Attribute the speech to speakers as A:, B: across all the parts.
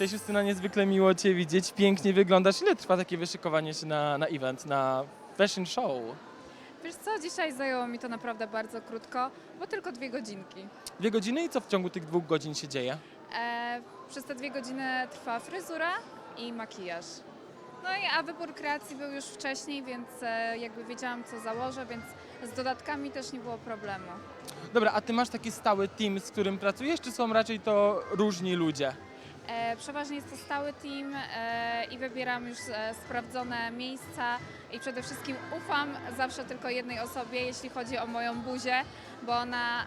A: Cześć Justyna, niezwykle miło Cię widzieć, pięknie wyglądasz. Ile trwa takie wyszykowanie się na, na event, na fashion show?
B: Wiesz co, dzisiaj zajęło mi to naprawdę bardzo krótko, bo tylko dwie godzinki.
A: Dwie godziny i co w ciągu tych dwóch godzin się dzieje?
B: E, przez te dwie godziny trwa fryzura i makijaż. No i a wybór kreacji był już wcześniej, więc e, jakby wiedziałam co założę, więc z dodatkami też nie było problemu.
A: Dobra, a Ty masz taki stały team, z którym pracujesz, czy są raczej to różni ludzie?
B: E, przeważnie jest to stały team e, i wybieram już e, sprawdzone miejsca i przede wszystkim ufam zawsze tylko jednej osobie, jeśli chodzi o moją buzię, bo ona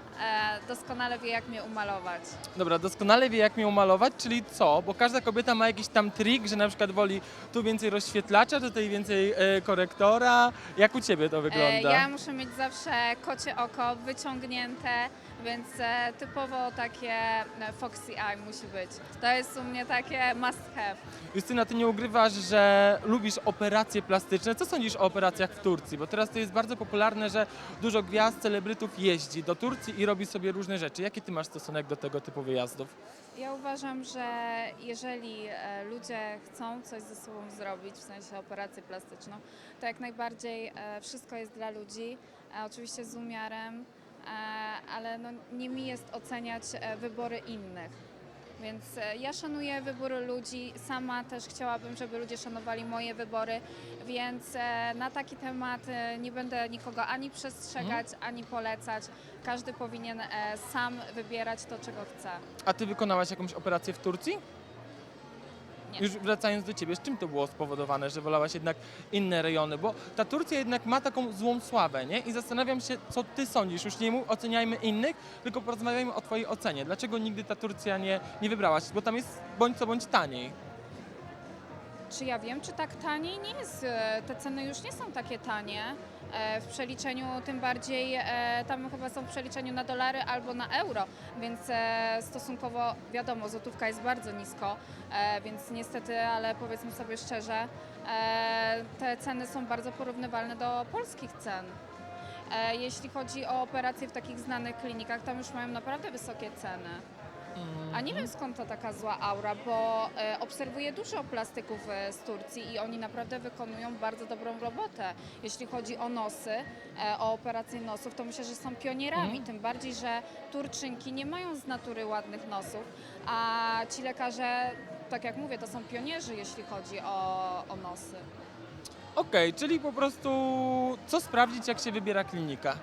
B: doskonale wie jak mnie umalować.
A: Dobra, doskonale wie jak mnie umalować, czyli co? Bo każda kobieta ma jakiś tam trik, że na przykład woli tu więcej rozświetlacza, tutaj więcej korektora. Jak u Ciebie to wygląda?
B: Ja muszę mieć zawsze kocie oko wyciągnięte, więc e, typowo takie e, foxy eye musi być. To jest u mnie takie must have.
A: Justyna, ty nie ukrywasz, że lubisz operacje plastyczne. Co sądzisz o operacjach w Turcji? Bo teraz to jest bardzo popularne, że dużo gwiazd, celebrytów jeździ do Turcji i robi sobie różne rzeczy. Jaki ty masz stosunek do tego typu wyjazdów?
B: Ja uważam, że jeżeli e, ludzie chcą coś ze sobą zrobić, w sensie operację plastyczną, to jak najbardziej wszystko jest dla ludzi, oczywiście z umiarem, ale no, nie mi jest oceniać e, wybory innych. Więc e, ja szanuję wybory ludzi, sama też chciałabym, żeby ludzie szanowali moje wybory, więc e, na taki temat e, nie będę nikogo ani przestrzegać, ani polecać. Każdy powinien e, sam wybierać to, czego chce.
A: A ty wykonałaś jakąś operację w Turcji? Już wracając do ciebie, z czym to było spowodowane, że wolałaś jednak inne rejony? Bo ta Turcja jednak ma taką złą sławę, nie? I zastanawiam się, co ty sądzisz. Już nie mów, oceniajmy innych, tylko porozmawiajmy o twojej ocenie. Dlaczego nigdy ta Turcja nie, nie wybrałaś? Bo tam jest bądź co bądź taniej.
B: Czy ja wiem, czy tak taniej nie jest? e, Te ceny już nie są takie tanie. E, W przeliczeniu tym bardziej, e, tam chyba są w przeliczeniu na dolary albo na euro, więc e, stosunkowo wiadomo, złotówka jest bardzo nisko, więc niestety, ale powiedzmy sobie szczerze, te ceny są bardzo porównywalne do polskich cen. Jeśli chodzi o operacje w takich znanych klinikach, tam już mają naprawdę wysokie ceny. A nie wiem skąd to taka zła aura, bo e, obserwuję dużo plastyków e, z Turcji i oni naprawdę wykonują bardzo dobrą robotę. Jeśli chodzi o nosy, e, o operacje nosów, to myślę, że są pionierami.
A: Mhm.
B: Tym bardziej, że Turczynki nie mają z natury ładnych nosów, a ci lekarze, tak jak mówię, to są pionierzy, jeśli chodzi o, o nosy.
A: Okej, czyli po prostu co sprawdzić, jak się wybiera klinika?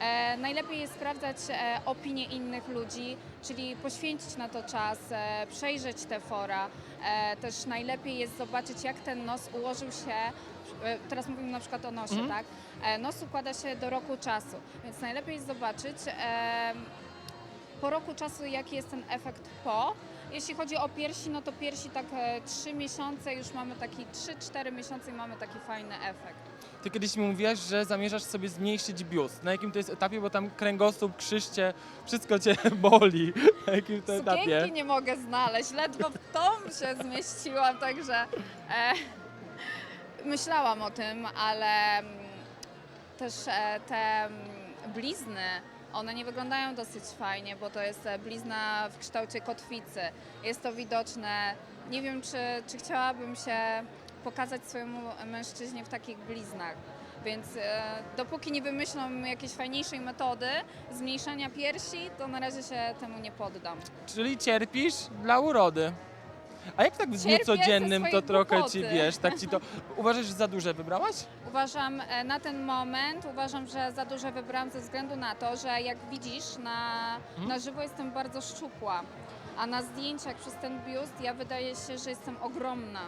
B: E, najlepiej jest sprawdzać e, opinie innych ludzi, czyli poświęcić na to czas, e, przejrzeć te fora. Też najlepiej jest zobaczyć, jak ten nos ułożył się. Teraz mówimy na przykład o nosie,
A: Mhm.
B: tak? Nos układa się do roku czasu, więc najlepiej jest zobaczyć e, po roku czasu, jaki jest ten efekt po. Jeśli chodzi o piersi, no to piersi tak e, 3 miesiące, już mamy taki 3-4 miesiące i mamy taki fajny efekt.
A: Ty kiedyś mi mówiłaś, że zamierzasz sobie zmniejszyć biust. Na jakim to jest etapie, bo tam kręgosłup, krzyście, wszystko cię boli. Na jakim to etapie?
B: Sukienki nie mogę znaleźć, ledwo w tom się zmieściłam, także e, myślałam o tym, ale mm, też e, te mm, blizny, one nie wyglądają dosyć fajnie, bo to jest e, blizna w kształcie kotwicy. Jest to widoczne. Nie wiem, czy, czy chciałabym się pokazać swojemu mężczyźnie w takich bliznach. Więc e, dopóki nie wymyślą jakiejś fajniejszej metody zmniejszania piersi, to na razie się temu nie poddam.
A: Czyli cierpisz dla urody. A jak tak w dniu
B: Cierpię ze
A: codziennym to
B: swojej
A: trochę
B: głupoty.
A: ci wiesz, tak ci to. Uważasz, że za duże wybrałaś?
B: Uważam e, na ten moment, uważam, że za duże wybrałam ze względu na to, że jak widzisz na,
A: Mhm.
B: na żywo jestem bardzo szczupła, a na zdjęciach przez ten biust ja wydaje się, że jestem ogromna.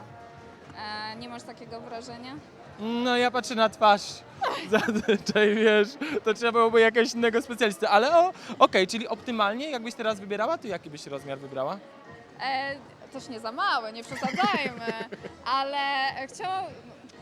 B: E, nie masz takiego wrażenia?
A: No ja patrzę na twarz. Zazwyczaj wiesz, to trzeba byłoby jakiegoś innego specjalisty. Ale o, okej, czyli optymalnie, jakbyś teraz wybierała, to jaki byś rozmiar wybrała?
B: E, też nie za małe, nie przesadzajmy, ale chciałam,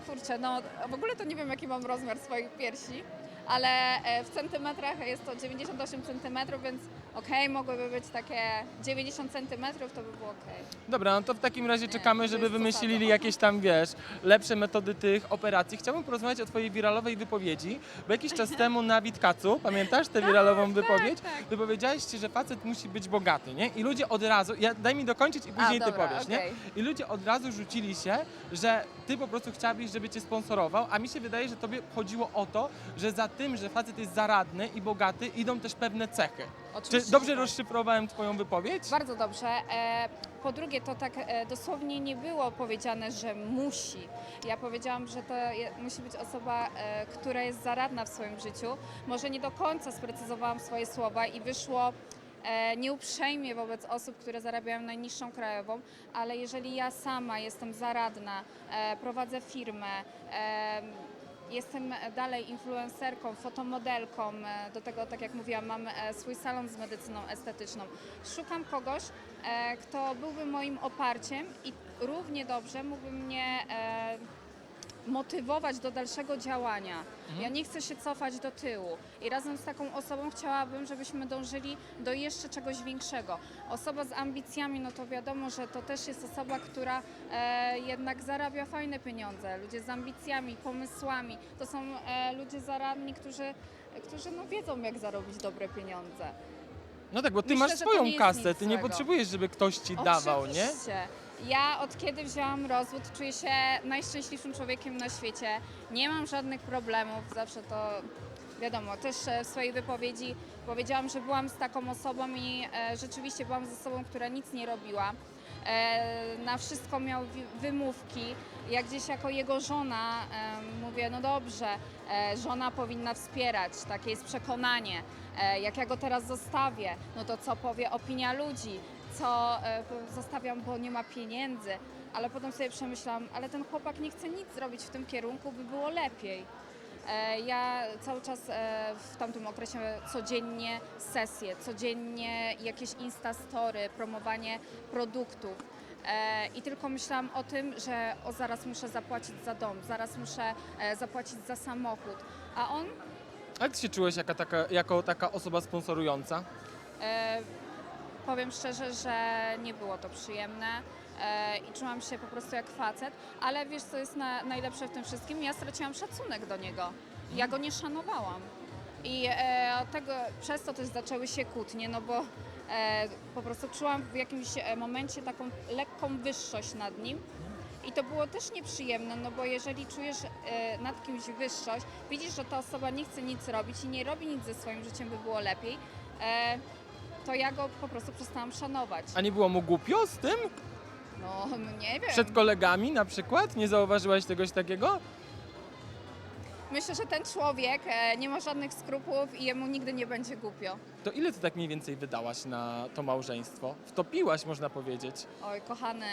B: kurczę, no w ogóle to nie wiem jaki mam rozmiar swoich piersi, ale e, w centymetrach jest to 98 centymetrów, więc okej, mogłyby być takie 90 centymetrów, to by było okej.
A: Dobra, no to w takim razie czekamy, żeby wymyślili jakieś tam, wiesz, lepsze metody tych operacji. Chciałbym porozmawiać o twojej wiralowej wypowiedzi, bo jakiś czas temu na Witkacu, pamiętasz tę wiralową wypowiedź?
B: tak.
A: Wypowiedziałeś się, że facet musi być bogaty, nie? I ludzie od razu, ja, daj mi dokończyć i później ty
B: dobra,
A: powiesz,
B: okej.
A: nie? I ludzie od razu rzucili się, że ty po prostu chciałabyś, żeby cię sponsorował, a mi się wydaje, że tobie chodziło o to, że za tym, że facet jest zaradny i bogaty, idą też pewne cechy. Czy dobrze
B: tak.
A: rozszyfrowałem twoją wypowiedź?
B: Bardzo dobrze. E, Po drugie, to tak e, dosłownie nie było powiedziane, że musi. Ja powiedziałam, że to je, musi być osoba, e, która jest zaradna w swoim życiu. Może nie do końca sprecyzowałam swoje słowa i wyszło e, nieuprzejmie wobec osób, które zarabiają najniższą krajową, ale jeżeli ja sama jestem zaradna, e, prowadzę firmę, e, Jestem dalej influencerką, fotomodelką. e, Do tego, tak jak mówiłam, mam e, swój salon z medycyną estetyczną. Szukam kogoś, e, kto byłby moim oparciem i równie dobrze mógłby mnie motywować do dalszego działania. Ja nie chcę się cofać do tyłu i razem z taką osobą chciałabym, żebyśmy dążyli do jeszcze czegoś większego. Osoba z ambicjami, no to wiadomo, że to też jest osoba, która e, jednak zarabia fajne pieniądze. Ludzie z ambicjami, pomysłami, to są e, ludzie zaradni, którzy, którzy no wiedzą, jak zarobić dobre pieniądze.
A: No tak, bo ty
B: Myślę,
A: masz
B: że to
A: swoją
B: jest
A: kasę,
B: nic
A: ty nie
B: złego.
A: potrzebujesz, żeby ktoś ci dawał, nie?
B: Oczywiście. Ja od kiedy wzięłam rozwód, czuję się najszczęśliwszym człowiekiem na świecie. Nie mam żadnych problemów, zawsze to wiadomo. Też e, w swojej wypowiedzi powiedziałam, że byłam z taką osobą i e, rzeczywiście byłam z osobą, która nic nie robiła. E, na wszystko miał wymówki. Ja gdzieś jako jego żona mówię, no dobrze, żona powinna wspierać, takie jest przekonanie. Jak ja go teraz zostawię, no to co powie opinia ludzi, co e, zostawiam, bo nie ma pieniędzy. Ale potem sobie przemyślałam, ale ten chłopak nie chce nic zrobić w tym kierunku, by było lepiej. E, Ja cały czas e, w tamtym okresie codziennie sesje, codziennie jakieś instastory, promowanie produktów. I tylko myślałam o tym, że o, zaraz muszę zapłacić za dom, zaraz muszę zapłacić za samochód. A on
A: Jak ty się czułeś jaka taka, jako taka osoba sponsorująca?
B: Powiem szczerze, że nie było to przyjemne e, i czułam się po prostu jak facet, ale wiesz co jest na, najlepsze w tym wszystkim? Ja straciłam szacunek do niego. Ja go nie szanowałam. I e, tego, przez to też zaczęły się kłótnie, no bo e, po prostu czułam w jakimś e, momencie taką lekką wyższość nad nim. I to było też nieprzyjemne, no bo jeżeli czujesz e, nad kimś wyższość, widzisz, że ta osoba nie chce nic robić i nie robi nic ze swoim życiem, by było lepiej, e, to ja go po prostu przestałam szanować.
A: A nie było mu głupio z tym?
B: No, no nie wiem.
A: Przed kolegami na przykład? Nie zauważyłaś czegoś takiego?
B: Myślę, że ten człowiek e, nie ma żadnych skrupułów i jemu nigdy nie będzie głupio.
A: To ile ty tak mniej więcej wydałaś na to małżeństwo? Wtopiłaś, można powiedzieć.
B: Oj, kochany.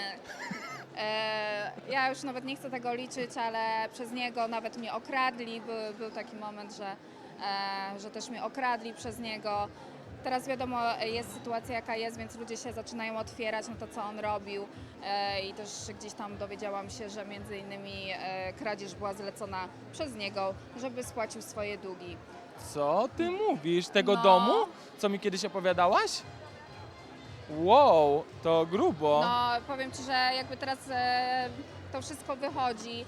B: E, ja już nawet nie chcę tego liczyć, ale przez niego nawet mnie okradli. Był, był taki moment, że, e, że też mnie okradli przez niego. Teraz wiadomo, jest sytuacja jaka jest, więc ludzie się zaczynają otwierać na to, co on robił. E, I też gdzieś tam dowiedziałam się, że między innymi e, kradzież była zlecona przez niego, żeby spłacił swoje długi.
A: Co ty mówisz? Tego
B: No.
A: domu? Co mi kiedyś opowiadałaś? Wow, to grubo.
B: No, powiem Ci, że jakby teraz e, to wszystko wychodzi.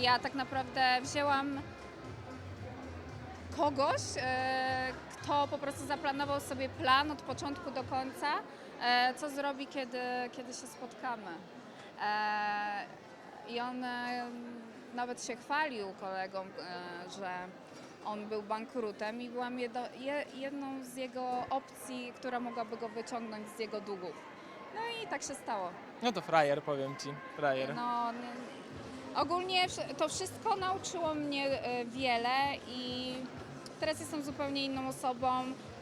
B: Ja tak naprawdę wzięłam kogoś, e, kto po prostu zaplanował sobie plan od początku do końca, e, co zrobi, kiedy, kiedy się spotkamy. E, I on e, nawet się chwalił kolegom, że on był bankrutem i byłam jedno, je, jedną z jego opcji, która mogłaby go wyciągnąć z jego długów. No i tak się stało.
A: No to frajer, powiem ci. Frajer.
B: No, nie, ogólnie to wszystko nauczyło mnie wiele i teraz jestem zupełnie inną osobą.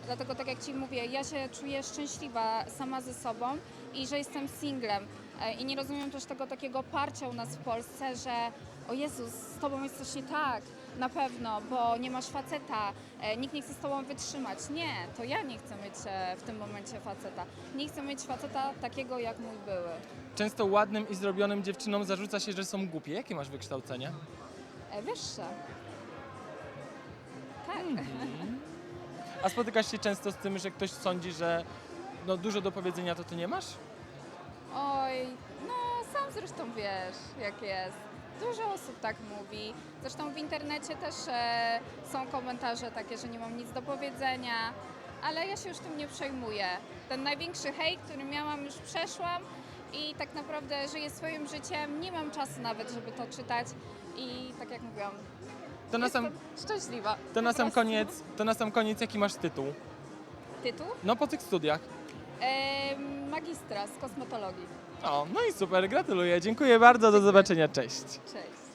B: Dlatego, tak jak Ci mówię, ja się czuję szczęśliwa sama ze sobą i że jestem singlem. E, I nie rozumiem też tego takiego parcia u nas w Polsce, że o Jezus, z Tobą jest coś nie tak, na pewno, bo nie masz faceta, e, nikt nie chce z Tobą wytrzymać. Nie, to ja nie chcę mieć e, w tym momencie faceta. Nie chcę mieć faceta takiego jak mój były.
A: Często ładnym i zrobionym dziewczynom zarzuca się, że są głupie. Jakie masz wykształcenie?
B: Wyższe. Tak.
A: A spotykasz się często z tym, że ktoś sądzi, że no, dużo do powiedzenia to ty nie masz?
B: Oj, no sam zresztą wiesz, jak jest. Dużo osób tak mówi. Zresztą w internecie też e, są komentarze takie, że nie mam nic do powiedzenia, ale ja się już tym nie przejmuję. Ten największy hejt, który miałam, już przeszłam i tak naprawdę żyję swoim życiem. Nie mam czasu nawet, żeby to czytać i tak jak mówiłam,
A: To na, sam,
B: szczęśliwa.
A: to na
B: Po
A: sam koniec, to na sam koniec jaki masz tytuł?
B: Tytuł?
A: No po tych studiach.
B: E, magistra z kosmetologii.
A: O, no i super, gratuluję. Dziękuję bardzo, do zobaczenia, cześć.
B: Cześć.